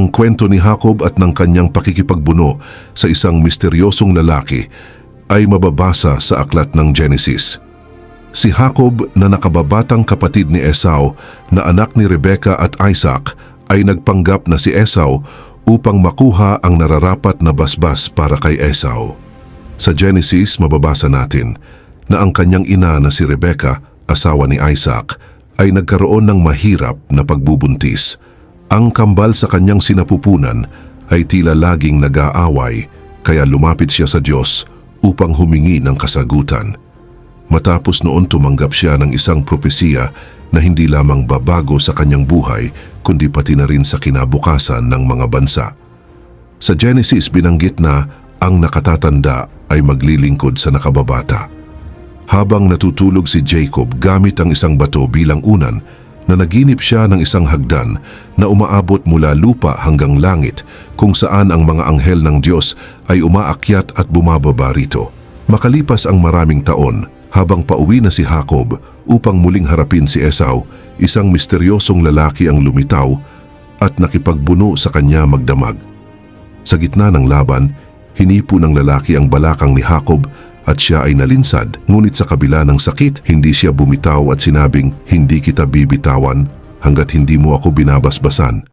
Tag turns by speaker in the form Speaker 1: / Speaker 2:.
Speaker 1: Ang kwento ni Jacob at ng kanyang pakikipagbuno sa isang misteryosong lalaki ay mababasa sa aklat ng Genesis. Si Jacob na nakababatang kapatid ni Esau na anak ni Rebecca at Isaac ay nagpanggap na si Esau upang makuha ang nararapat na basbas para kay Esau. Sa Genesis mababasa natin na ang kanyang ina na si Rebecca, asawa ni Isaac, ay nagkaroon ng mahirap na pagbubuntis. Ang kambal sa kanyang sinapupunan ay tila laging nag-aaway kaya lumapit siya sa Diyos upang humingi ng kasagutan. Matapos noon tumanggap siya ng isang propesiya na hindi lamang babago sa kanyang buhay kundi pati na rin sa kinabukasan ng mga bansa. Sa Genesis binanggit na ang nakatatanda ay maglilingkod sa nakababata. Habang natutulog si Jacob gamit ang isang bato bilang unan, na naginip siya ng isang hagdan na umaabot mula lupa hanggang langit kung saan ang mga anghel ng Diyos ay umaakyat at bumababa rito. Makalipas ang maraming taon, habang pauwi na si Jacob upang muling harapin si Esau, isang misteryosong lalaki ang lumitaw at nakipagbuno sa kanya magdamag. Sa gitna ng laban, hinipo ng lalaki ang balakang ni Jacob at siya ay nalinsad ngunit sa kabila ng sakit hindi siya bumitaw at sinabing hindi kita bibitawan hanggat hindi mo ako binabasbasan.